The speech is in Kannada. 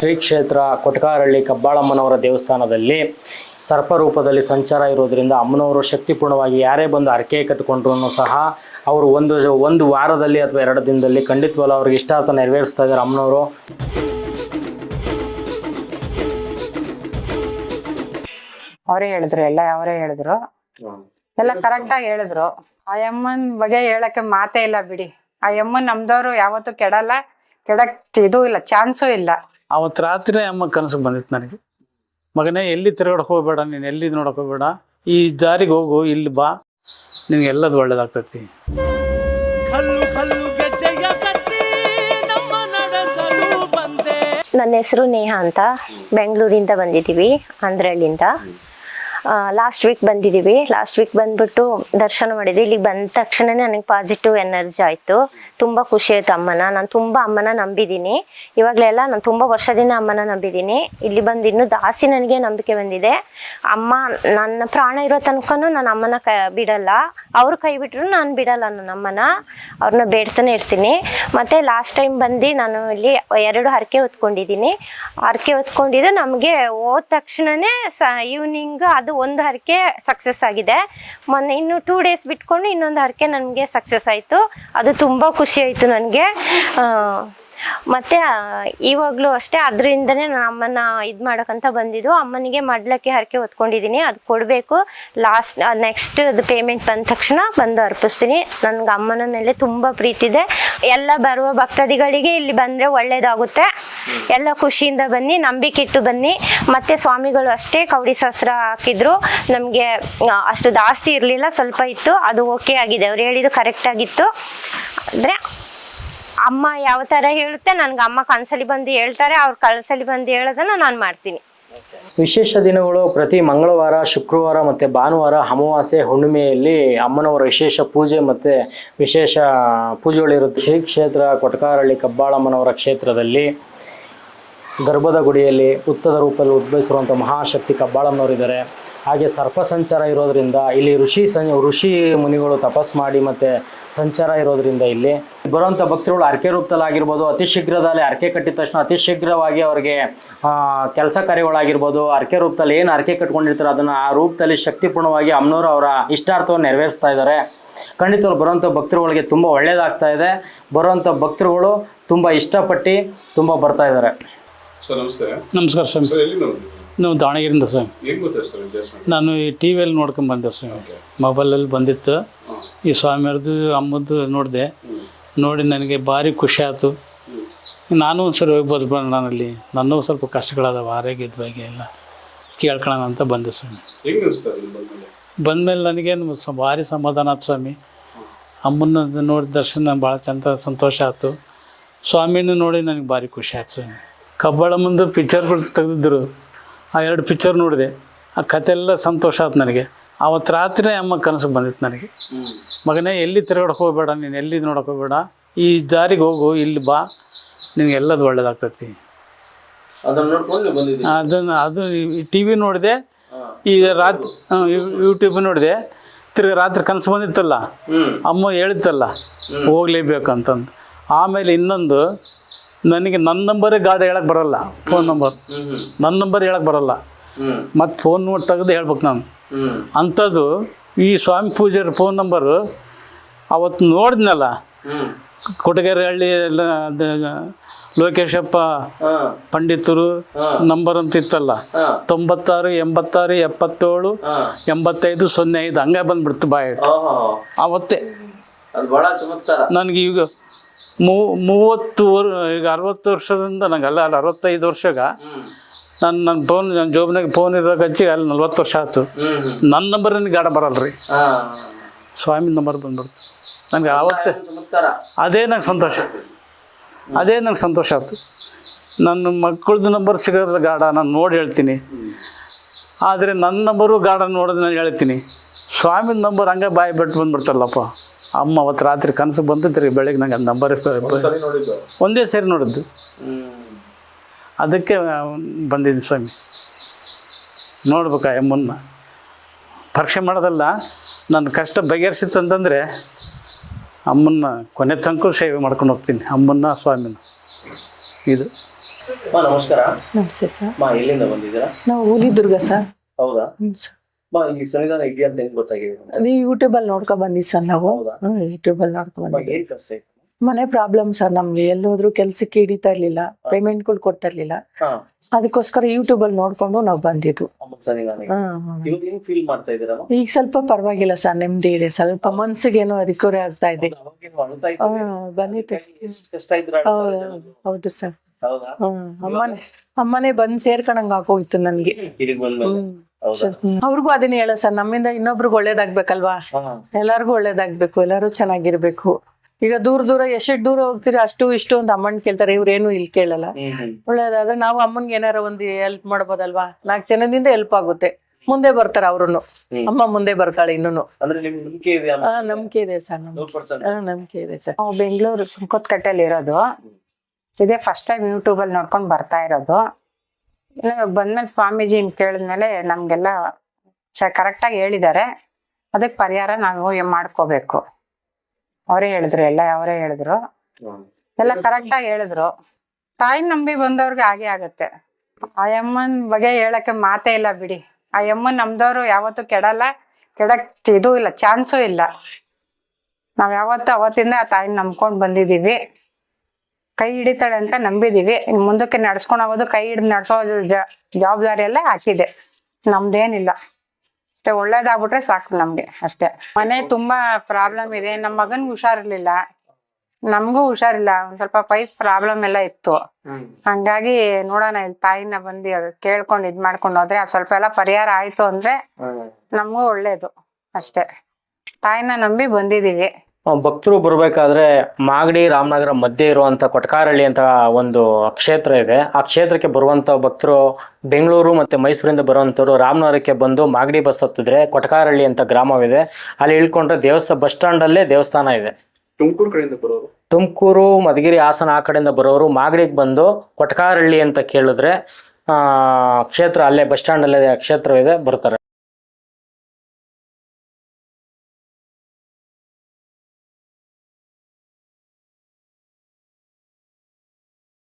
ಶ್ರೀ ಕ್ಷೇತ್ರ ಕೊಟ್ಕಾರಳ್ಳಿ ಕಬ್ಬಾಳಮ್ಮನವರ ದೇವಸ್ಥಾನದಲ್ಲಿ ಸರ್ಪರೂಪದಲ್ಲಿ ಸಂಚಾರ ಇರೋದ್ರಿಂದ ಅಮ್ಮನವರು ಶಕ್ತಿಪೂರ್ಣವಾಗಿ ಯಾರೇ ಬಂದು ಹರಕೆ ಕಟ್ಟಿಕೊಂಡ್ರು ಸಹ ಅವರು ಒಂದು ಒಂದು ವಾರದಲ್ಲಿ ಅಥವಾ ಎರಡು ದಿನದಲ್ಲಿ ಖಂಡಿತವಲ್ಲ ಅವ್ರಿಗೆ ಇಷ್ಟಾರ್ಥ ನೆರವೇರಿಸ್ತಾ ಇದ್ದಾರೆ ಅಮ್ಮನವರು. ಅವರೇ ಹೇಳಿದ್ರು, ಎಲ್ಲ ಅವರೇ ಹೇಳಿದ್ರು. ಎಲ್ಲ ಕರೆಕ್ಟ್ ಆಗಿ ಹೇಳಿದ್ರು. ಆ ಯಮ್ಮನ್ ಬಗ್ಗೆ ಹೇಳಕ್ಕೆ ಮಾತೇ ಇಲ್ಲ ಬಿಡಿ. ಆ ಯಮ್ಮನ್ ನಮ್ದವ್ರು ಯಾವತ್ತೂ ಕೆಡಲ್ಲ, ಕೆಡಕ್ ಇದು ಇಲ್ಲ, ಚಾನ್ಸು ಇಲ್ಲ. ಅವತ್ತು ರಾತ್ರಿ ಅಮ್ಮ ಕನಸು ಬಂದಿತ್ತು ನನಗೆ. ಮಗನೇ ಎಲ್ಲಿ ತಿರುಗಾಡಕ್ಕೆ ಹೋಗ್ಬೇಡ ನೀನು ಎಲ್ಲಿ ನೋಡಕ್ಕೆ ಹೋಗ್ಬೇಡ ಈ ದಾರಿಗೆ ಹೋಗು ಇಲ್ಲಿ ಬಾ ನಿಮ್ಗೆ ಎಲ್ಲದು ಒಳ್ಳೇದಾಗ್ತೈತಿ. ಕಲ್ಲು ಕಲ್ಲು ಗೆಜ್ಜೆಯ ಕಟ್ಟಿ ನಮ್ಮ ನಡೆಸಲು ಬಂದೆ. ನನ್ನ ಹೆಸರು ನೇಹಾ ಅಂತ. ಬೆಂಗಳೂರಿಂದ ಬಂದಿದ್ದೀವಿ ಆಂಧ್ರಹಳ್ಳಿಯಿಂದ ಲಾಸ್ಟ್ ವೀಕ್ ಬಂದಿದ್ದೀವಿ ಲಾಸ್ಟ್ ವೀಕ್ ಬಂದ್ಬಿಟ್ಟು ದರ್ಶನ ಮಾಡಿದ್ವಿ. ಇಲ್ಲಿಗೆ ಬಂದ ತಕ್ಷಣನೇ ನನಗೆ ಪಾಸಿಟಿವ್ ಎನರ್ಜಿ ಆಯಿತು. ತುಂಬ ಖುಷಿ ಆಯಿತು ಅಮ್ಮನ. ನಾನು ತುಂಬ ಅಮ್ಮನ ನಂಬಿದ್ದೀನಿ ಇವಾಗಲೆಲ್ಲ ನಾನು ತುಂಬ ವರ್ಷದಿಂದ ಅಮ್ಮನ ನಂಬಿದ್ದೀನಿ ಇಲ್ಲಿ ಬಂದು ಇನ್ನೂ ದಾಸಿ ನನಗೆ ನಂಬಿಕೆ ಬಂದಿದೆ. ಅಮ್ಮ, ನನ್ನ ಪ್ರಾಣ ಇರೋ ತನಕನೂ ನಾನು ಅಮ್ಮನ ಕ ಬಿಡಲ್ಲ. ಅವ್ರ ಕೈ ಬಿಟ್ಟರು ನಾನು ಬಿಡಲ್ಲ ನನ್ನ ಅಮ್ಮನ. ಅವ್ರನ್ನ ಬೇಡ್ತಾನೆ ಇರ್ತೀನಿ. ಮತ್ತು ಲಾಸ್ಟ್ ಟೈಮ್ ಬಂದು ನಾನು ಇಲ್ಲಿ ಎರಡು ಹರಕೆ ಹೊತ್ಕೊಂಡಿದ್ದೀನಿ ಹರಕೆ ಹೊತ್ಕೊಂಡಿದ್ದು ನಮಗೆ ಹೋದ ತಕ್ಷಣನೇ ಸ ಈವ್ನಿಂಗ್ ಅದು ಒಂದು ಹರಕೆ ಸಕ್ಸಸ್ ಆಗಿದೆ. ಮೊನ್ನೆ ಇನ್ನು ಟೂ ಡೇಸ್ ಬಿಟ್ಕೊಂಡು ಇನ್ನೊಂದು ಹರಕೆ ನನಗೆ ಸಕ್ಸಸ್ ಆಯಿತು. ಅದು ತುಂಬ ಖುಷಿ ಆಯಿತು ನನಗೆ. ಮತ್ತು ಇವಾಗ್ಲೂ ಅಷ್ಟೇ ಅದರಿಂದನೇ ನಾನು ಅಮ್ಮನ ಇದು ಮಾಡೋಕ್ಕಂತ ಬಂದಿದ್ದು. ಅಮ್ಮನಿಗೆ ಮಡ್ಲಕ್ಕೆ ಹರಕೆ ಹೊತ್ಕೊಂಡಿದ್ದೀನಿ ಅದು ಕೊಡಬೇಕು. ಲಾಸ್ಟ್ ನೆಕ್ಸ್ಟ್ ಅದು ಪೇಮೆಂಟ್ ಬಂದ ತಕ್ಷಣ ಬಂದು ಅರ್ಪಿಸ್ತೀನಿ. ನನಗೆ ಅಮ್ಮನ ಮೇಲೆ ತುಂಬ ಪ್ರೀತಿ ಇದೆ. ಎಲ್ಲ ಬರುವ ಭಕ್ತಾದಿಗಳಿಗೆ ಇಲ್ಲಿ ಬಂದರೆ ಒಳ್ಳೇದಾಗುತ್ತೆ. ಎಲ್ಲ ಖುಷಿಯಿಂದ ಬನ್ನಿ, ನಂಬಿಕೆ ಇಟ್ಟು ಬನ್ನಿ. ಮತ್ತು ಸ್ವಾಮಿಗಳು ಅಷ್ಟೇ ಕೌಡಿ ಶಾಸ್ತ್ರ ಹಾಕಿದ್ರು. ನಮಗೆ ಅಷ್ಟು ಜಾಸ್ತಿ ಇರಲಿಲ್ಲ. ಸ್ವಲ್ಪ ಇತ್ತು. ಅದು ಓಕೆ ಆಗಿದೆ. ಅವ್ರು ಹೇಳಿದ್ದು ಕರೆಕ್ಟ್ ಆಗಿತ್ತು. ಅಂದರೆ ಅಮ್ಮ ಯಾವ ತರ ಹೇಳುತ್ತೆ ನನ್ಗೆ ಅಮ್ಮ ಕನ್ಸಲಿ ಬಂದು ಹೇಳ್ತಾರೆ, ಅವ್ರ ಕನ್ಸಲ್ಲಿ ಬಂದು ಹೇಳೋದನ್ನ ನಾನು ಮಾಡ್ತೀನಿ. ವಿಶೇಷ ದಿನಗಳು ಪ್ರತಿ ಮಂಗಳವಾರ, ಶುಕ್ರವಾರ ಮತ್ತು ಭಾನುವಾರ ಅಮಾವಾಸ್ಯೆ ಹುಣ್ಣಿಮೆಯಲ್ಲಿ ಅಮ್ಮನವರ ವಿಶೇಷ ಪೂಜೆ ಮತ್ತು ವಿಶೇಷ ಪೂಜೆಗಳಿರುತ್ತೆ. ಶ್ರೀ ಕ್ಷೇತ್ರ ಕೊಟ್ಕಾರಳ್ಳಿ ಕಬ್ಬಾಳಮ್ಮನವರ ಕ್ಷೇತ್ರದಲ್ಲಿ ಗರ್ಭದ ಗುಡಿಯಲ್ಲಿ, ಉತ್ತದ ರೂಪದಲ್ಲಿ ಉದ್ಭವಿಸಿರುವಂಥ ಮಹಾಶಕ್ತಿ ಕಬ್ಬಾಳಮ್ಮನವರಿದ್ದಾರೆ. ಹಾಗೆ ಸರ್ಪ ಸಂಚಾರ ಇರೋದ್ರಿಂದ ಇಲ್ಲಿ ಋಷಿ ಸಂ ಋಷಿ ಮುನಿಗಳು ತಪಸ್ ಮಾಡಿ ಮತ್ತು ಸಂಚಾರ ಇರೋದ್ರಿಂದ ಇಲ್ಲಿ ಬರುವಂಥ ಭಕ್ತರುಗಳು ಅರ್ಕೆ ರೂಪದಲ್ಲಿ ಆಗಿರ್ಬೋದು ಅತಿ ಶೀಘ್ರದಲ್ಲಿ ಅರ್ಕೆ ಕಟ್ಟಿದ ತಕ್ಷಣ ಅತಿ ಶೀಘ್ರವಾಗಿ ಅವ್ರಿಗೆ ಕೆಲಸ ಕಾರ್ಯಗಳಾಗಿರ್ಬೋದು ಅರ್ಕೆ ರೂಪದಲ್ಲಿ ಏನು ಅರ್ಕೆ ಕಟ್ಕೊಂಡಿರ್ತಾರೆ ಅದನ್ನು ಆ ರೂಪದಲ್ಲಿ ಶಕ್ತಿಪೂರ್ಣವಾಗಿ ಅಮ್ಮನವರು ಅವರ ಇಷ್ಟಾರ್ಥವನ್ನು ನೆರವೇರಿಸ್ತಾ ಇದ್ದಾರೆ. ಖಂಡಿತವಾಗ್ಲೂ ಬರುವಂಥ ಭಕ್ತರುಗಳಿಗೆ ತುಂಬ ಒಳ್ಳೆಯದಾಗ್ತಾ ಇದೆ. ಬರುವಂಥ ಭಕ್ತರುಗಳು ತುಂಬ ಇಷ್ಟಪಟ್ಟು ತುಂಬ ಬರ್ತಾ ಇದ್ದಾರೆ. ಸರ್ ನಮಸ್ತೆ. ನಮಸ್ಕಾರ ಸರ್ ಎಲ್ಲಿ ನಾವು ದಾವಣಗೆರೆಯಿಂದ ಸ್ವಾಮಿ ಹೆಂಗ್ ಗೊತ್ತಾಯ್ತು ಸರ್ ದೇವಸ್ಥಾನ ನಾನು ಈ ಟಿ ವಿಯಲ್ಲಿ ನೋಡ್ಕೊಂಡು ಬಂದೆ ಸ್ವಾಮಿ ಮೊಬೈಲಲ್ಲಿ ಬಂದಿತ್ತು. ಈ ಸ್ವಾಮಿಯವ್ರದ್ದು ಅಮ್ಮದ್ದು ನೋಡಿದೆ. ನೋಡಿ ನನಗೆ ಭಾರಿ ಖುಷಿ ಆಯಿತು. ನಾನು ಒಂದ್ಸರಿ ಹೋಗ್ಬೋದು ಬರೋಣ ನಾನಲ್ಲಿ. ನನ್ನೂ ಸ್ವಲ್ಪ ಕಷ್ಟಗಳದಾವ ಆರೋಗ್ಯದ ಬಗ್ಗೆ ಎಲ್ಲ ಕೇಳ್ಕೊಳ್ಳೋಣ ಅಂತ ಬಂದೆ ಸ್ವಾಮಿ ಹೆಂಗ್ ಅನಿಸ್ತಾ ಇಲ್ಲಿ ಬಂದ್ಮೇಲೆ? ನನಗೇನು ಸ ಭಾರಿ ಸಮಾಧಾನ ಆಯ್ತು ಸ್ವಾಮಿ. ಅಮ್ಮನ ನೋಡಿದ ದರ್ಶನ ಭಾಳ ಚಂದ ಸಂತೋಷ ಆಯ್ತು. ಸ್ವಾಮಿನೂ ನೋಡಿ ನನಗೆ ಭಾರಿ ಖುಷಿ ಆಯ್ತು ಸ್ವಾಮಿ. ಮುಂದೆ ಪಿಕ್ಚರ್ಗಳು ತೆಗೆದಿದ್ರು. ಆ ಎರಡು ಪಿಕ್ಚರ್ ನೋಡಿದೆ. ಆ ಕತೆ ಎಲ್ಲ ಸಂತೋಷ ಆಯ್ತು ನನಗೆ. ಅವತ್ತು ರಾತ್ರಿ ಅಮ್ಮ ಕನಸು ಬಂದಿತ್ತು ನನಗೆ. ಮಗನೇ ಎಲ್ಲಿ ತಿರುಗಾಡಕ್ಕೆ ಹೋಗ್ಬೇಡ ನೀನು ಎಲ್ಲಿ ನೋಡೋಕೆ ಹೋಗ್ಬೇಡ. ಈ ದಾರಿಗೆ ಹೋಗು ಇಲ್ಲಿ ಬಾ. ನಿಮ್ಗೆ ಎಲ್ಲದು ಒಳ್ಳೇದಾಗ್ತೈತಿ. ಅದನ್ನ ಅದು ಟಿ ವಿ ನೋಡಿದೆ. ಈಗ ರಾತ್ರಿ ಯೂಟ್ಯೂಬ್ ನೋಡಿದೆ. ತಿರ್ಗಿ ರಾತ್ರಿ ಕನಸು ಬಂದಿತ್ತಲ್ಲ? ಅಮ್ಮ ಹೇಳಿತ್ತಲ್ಲ ಹೋಗ್ಲೇಬೇಕಂತಂದು. ಆಮೇಲೆ ಇನ್ನೊಂದು ನನಗೆ ನನ್ನ ನಂಬರೇ ಗಾಡಿ ಹೇಳಕ್ಕೆ ಬರಲ್ಲ. Phone number. ನನ್ನ ನಂಬರ್ ಹೇಳಕ್ಕೆ ಬರಲ್ಲ. ಮತ್ತೆ ಫೋನ್ ನೋಡಿ ತೆಗೆದು ಹೇಳ್ಬೇಕು ನಾನು. ಅಂಥದ್ದು ಈ ಸ್ವಾಮಿ ಪೂಜಾರಿ ಫೋನ್ ನಂಬರು ಅವತ್ತು ನೋಡಿದ್ನಲ್ಲ? ಕೊಟಗೇರಿ ಕೊಟಗೆರೆ ಹಳ್ಳಿ ಎಲ್ಲ ಲೋಕೇಶಪ್ಪ ಪಂಡಿತರು ನಂಬರ್ ಅಂತ ಇತ್ತಲ್ಲ ತೊಂಬತ್ತಾರು ಎಂಬತ್ತಾರು ಎಪ್ಪತ್ತೇಳು ಎಂಬತ್ತೈದು ಸೊನ್ನೆ ಐದು ಹಂಗೆ ಬಂದ್ಬಿಡ್ತು ಬಾಯ್. ಅವತ್ತೇ. ನನಗೆ ಈಗ ಮೂ ಮೂವತ್ತು ವರ್ ಈಗ ಅರವತ್ತು ವರ್ಷದಿಂದ ನಂಗೆ ಅಲ್ಲ ಅಲ್ಲಿ ಅರವತ್ತೈದು ವರ್ಷಗ ನನ್ನ ನಾನು ನನ್ನ ಫೋನ್ ನನ್ನ ಜೋಬ್ನಾಗ ಫೋನ್ ಇರೋ ಗಜ್ಜಿ ಅಲ್ಲಿ ನಲ್ವತ್ತು ವರ್ಷ ಆಯ್ತು. ನನ್ನ ನಂಬರ್ ನನಗೆ ಗಾಡ ಬರಲ್ರಿ. ಸ್ವಾಮಿ ನಂಬರ್ ಬಂದ್ಬಿಡ್ತು. ನನಗೆ ಆವತ್ತೇ ಅದೇ ನಂಗೆ ಸಂತೋಷ. ಅದೇ ನಂಗೆ ಸಂತೋಷ ಆಯ್ತು. ನನ್ನ ಮಕ್ಕಳದ್ದು ನಂಬರ್ ಸಿಗೋದ್ರ ಗಾಢ ನಾನು ನೋಡಿ ಹೇಳ್ತೀನಿ. ಆದರೆ ನನ್ನ ನಂಬರು ಗಾಢ ನೋಡೋದು ನಾನು ಹೇಳ್ತೀನಿ. ಸ್ವಾಮಿನ ನಂಬರ್ ಹಂಗೆ ಬಾಯಿ ಬಿಟ್ಟು ಬಂದ್ಬಿಡ್ತಾರಲ್ಲಪ್ಪ. ಅಮ್ಮ ಅವತ್ತು ರಾತ್ರಿ ಕನಸು ಬಂತು ತಿರ್ಗಿ ಬೆಳಗ್ಗೆ ನಂಗೆ ಅದು ನಂಬರ್ ಒಂದೇ ಸರಿ ನೋಡಿದ್ದು. ಅದಕ್ಕೆ ಬಂದಿದ್ದೀನಿ ಸ್ವಾಮಿ. ನೋಡ್ಬೇಕಾ ಎಮ್ಮನ್ನ. ಪರೀಕ್ಷೆ ಮಾಡೋದಲ್ಲ ನನ್ನ ಕಷ್ಟ ಬಗೆಹರಿಸಿತ್ತು ಅಂತಂದರೆ ಅಮ್ಮನ್ನ ಕೊನೆ ತನಕ ಸೇವೆ ಮಾಡ್ಕೊಂಡು ಹೋಗ್ತೀನಿ. ಅಮ್ಮನ್ನ ಸ್ವಾಮಿನ. ಇದು. ಮಾ ನಮಸ್ಕಾರ. ನಮಸ್ತೆ ಸರ್. ಎಲ್ಲಿಂದ ಬಂದಿದ್ದೀರಾ? ನಾವು ಹುಲಿದುರ್ಗ ಸರ್. ಹೌದಾ? ಸರ್. ಈ ಸಂವಿಧಾನ ಇದೆಯಾ ಅಂತ ಹೆಂಗ್ ಗೊತ್ತಾಗಿದೆ ಅದು ಯೂಟ್ಯೂಬಲ್ಲಿ ನೋಡ್ಕೊಂಡ್ ಬಂದ್ವಿ ಸರ್ ನಾವು. ಯೂಟ್ಯೂಬ್ ಅಲ್ಲಿ ನೋಡ್ಕೊ ಬಂದ್ವಿ. ಏನ್ ಕಷ್ಟ ಇತ್ತು? ಮನೆ ಪ್ರಾಬ್ಲಮ್ ಸರ್ ನಮ್ಗೆ. ಎಲ್ಲೋದ್ರು ಕೆಲ್ಸಕ್ಕೆ ಹಿಡಿತಾ ಇರ್ಲಿಲ್ಲ. ಪೇಮೆಂಟ್ಗಳು ಕೊಡ್ತಾ ಇರ್ಲಿಲ್ಲ ಅದಕ್ಕೋಸ್ಕರ ಯೂಟ್ಯೂಬ್ ಅಲ್ಲಿ ನೋಡ್ಕೊಂಡು ನಾವು ಬಂದಿದ್ದು. ಈಗ ಸ್ವಲ್ಪ ಪರವಾಗಿಲ್ಲ ಸರ್ ನೆಮ್ಮದಿ ಇದೆ. ಸ್ವಲ್ಪ ಮನ್ಸಿಗೇನೋ ರಿಕವರಿ ಆಗ್ತಾ ಇದೆ. ಬಂದಿತ್ತು. ಹೌದು ಸರ್. ಅಮ್ಮನೇ ಅಮ್ಮನೇ ಬಂದ್ ಸೇರ್ಕೊಂಡಂಗ್ ಆಗೋಯ್ತು ನನ್ಗೆ. ಅವ್ರಿಗೂ ಅದನ್ನ ಹೇಳೋ ಸರ್ ನಮ್ಮಿಂದ ಇನ್ನೊಬ್ರಿಗೆ ಒಳ್ಳೇದಾಗ್ಬೇಕಲ್ವಾ? ಎಲ್ಲಾರ್ಗು ಒಳ್ಳೇದಾಗ್ಬೇಕು ಎಲ್ಲರೂ ಚೆನ್ನಾಗಿರ್ಬೇಕು. ಈಗ ದೂರ ದೂರ ಎಷ್ಟು ದೂರ ಹೋಗ್ತೀರಿ ಅಷ್ಟು ಇಷ್ಟು ಅಂತ ಅಮ್ಮನ್ ಕೇಳ್ತಾರೆ ಇವ್ರೇನು ಇಲ್ಲಿ ಕೇಳಲ್ಲ. ಒಳ್ಳೇದಾದ್ರೆ ನಾವು ಅಮ್ಮನ್ಗೆ ಏನಾರ ಒಂದು ಹೆಲ್ಪ್ ಮಾಡ್ಬೋದಲ್ವಾ? ನಾಲ್ಕು ಜನದಿಂದ ಹೆಲ್ಪ್ ಆಗುತ್ತೆ. ಮುಂದೆ ಬರ್ತಾರೆ ಅವ್ರು ಅಮ್ಮ ಮುಂದೆ ಬರ್ತಾಳೆ ಇನ್ನೂನು. ನಂಬಿಕೆ ಇದೆ ಸರ್ ನಂಬಿಕೆ. ಇದೆ ಸರ್. ನಾವು ಬೆಂಗಳೂರು ಸುಂಕೋತ್ಕಟ್ಟೆಲಿ ಇರೋದು ಇದೇ ಫಸ್ಟ್ ಟೈಮ್ ಯೂಟ್ಯೂಬಲ್ಲಿ ನೋಡ್ಕೊಂಡು ಬರ್ತಾ ಇರೋದು. ಬಂದ್ಮೇಲೆ ಸ್ವಾಮೀಜಿ ಕೇಳಿದ್ಮೇಲೆ ನಮಗೆಲ್ಲ ಕರೆಕ್ಟಾಗಿ ಹೇಳಿದ್ದಾರೆ. ಅದಕ್ಕೆ ಪರಿಹಾರ ನಾವು ಮಾಡ್ಕೋಬೇಕು. ಅವರೇ ಹೇಳಿದ್ರು, ಎಲ್ಲ ಅವರೇ ಹೇಳಿದ್ರು. ಎಲ್ಲ ಕರೆಕ್ಟಾಗಿ ಹೇಳಿದ್ರು. ತಾಯಿ ನಂಬಿ ಬಂದವ್ರಿಗೆ ಹಾಗೆ ಆಗತ್ತೆ. ಆ ಯಮ್ಮನ್ ಬಗ್ಗೆ ಹೇಳಕ್ಕೆ ಮಾತೇ ಇಲ್ಲ ಬಿಡಿ. ಆ ಯಮ್ಮನ್ ನಮ್ದವ್ರು ಯಾವತ್ತೂ ಕೆಡಲ್ಲ ಕೆಡಕ್ ಇದು ಇಲ್ಲ, ಚಾನ್ಸು ಇಲ್ಲ. ನಾವ್ ಯಾವತ್ತು ಅವತ್ತಿಂದ ಆ ತಾಯಿನ ನಂಬ್ಕೊಂಡ್ ಬಂದಿದೀವಿ ಕೈ ಹಿಡಿತಾಳೆ ಅಂತ ನಂಬಿದೀವಿ. ಮುಂದಕ್ಕೆ ನಡ್ಸ್ಕೊಂಡು ಹೋಗೋದು ಕೈ ಹಿಡಿದು ನಡ್ಸೋದು ಜ- ಜವಾಬ್ದಾರಿ ಎಲ್ಲ ಹಾಕಿದೆ ನಮ್ದೇನಿಲ್ಲ. ಮತ್ತೆ ಒಳ್ಳೇದಾಗ್ಬಿಟ್ರೆ ಸಾಕು ನಮ್ಗೆ ಅಷ್ಟೇ. ಮನೆ ತುಂಬಾ ಪ್ರಾಬ್ಲಮ್ ಇದೆ. ನಮ್ಮ ಮಗನ್ ಹುಷಾರಿರ್ಲಿಲ್ಲ. ನಮಗೂ ಹುಷಾರಿಲ್ಲ. ಒಂದ್ ಸ್ವಲ್ಪ ಪೈಸ್ ಪ್ರಾಬ್ಲಮ್ ಎಲ್ಲ ಇತ್ತು. ಹಂಗಾಗಿ ನೋಡೋಣ ಇಲ್ಲಿ ತಾಯಿನ ಬಂದು ಅದ್ ಕೇಳ್ಕೊಂಡು ಇದ್ ಮಾಡ್ಕೊಂಡು ಹೋದ್ರೆ ಅದ್ ಸ್ವಲ್ಪ ಎಲ್ಲ ಪರಿಹಾರ ಆಯ್ತು ಅಂದ್ರೆ ನಮಗೂ ಒಳ್ಳೇದು ಅಷ್ಟೇ. ತಾಯಿನ ನಂಬಿ ಬಂದಿದೀವಿ. ಭಕ್ತರು ಬರಬೇಕಾದ್ರೆ ಮಾಗಡಿ ರಾಮನಗರ ಮಧ್ಯೆ ಇರುವಂಥ ಕೊಟ್ಕಾರಳ್ಳಿ ಅಂತ ಒಂದು ಕ್ಷೇತ್ರ ಇದೆ. ಆ ಕ್ಷೇತ್ರಕ್ಕೆ ಬರುವಂಥ ಭಕ್ತರು ಬೆಂಗಳೂರು ಮತ್ತೆ ಮೈಸೂರಿಂದ ಬರುವಂಥವ್ರು ರಾಮನಗರಕ್ಕೆ ಬಂದು ಮಾಗಡಿ ಬಸ್ ಹತ್ತಿದ್ರೆ ಕೊಟ್ಕಾರಳ್ಳಿ ಅಂತ ಗ್ರಾಮವಿದೆ. ಅಲ್ಲಿ ಇಳ್ಕೊಂಡ್ರೆ ದೇವಸ್ಥಾನ ಬಸ್ ಸ್ಟ್ಯಾಂಡಲ್ಲೇ ದೇವಸ್ಥಾನ ಇದೆ. ತುಮಕೂರು ಕಡೆಯಿಂದ ಬರೋರು? ತುಮಕೂರು ಮಧುಗಿರಿ ಹಾಸನ ಆ ಕಡೆಯಿಂದ ಬರೋರು ಮಾಗಡಿಗೆ ಬಂದು ಕೊಟ್ಕಾರಳ್ಳಿ ಅಂತ ಕೇಳಿದ್ರೆ ಆ ಕ್ಷೇತ್ರ ಅಲ್ಲೇ ಬಸ್ ಸ್ಟ್ಯಾಂಡಲ್ಲೇ ಅಲ್ಲೇ ಕ್ಷೇತ್ರ ಇದೆ ಬರ್ತಾರೆ.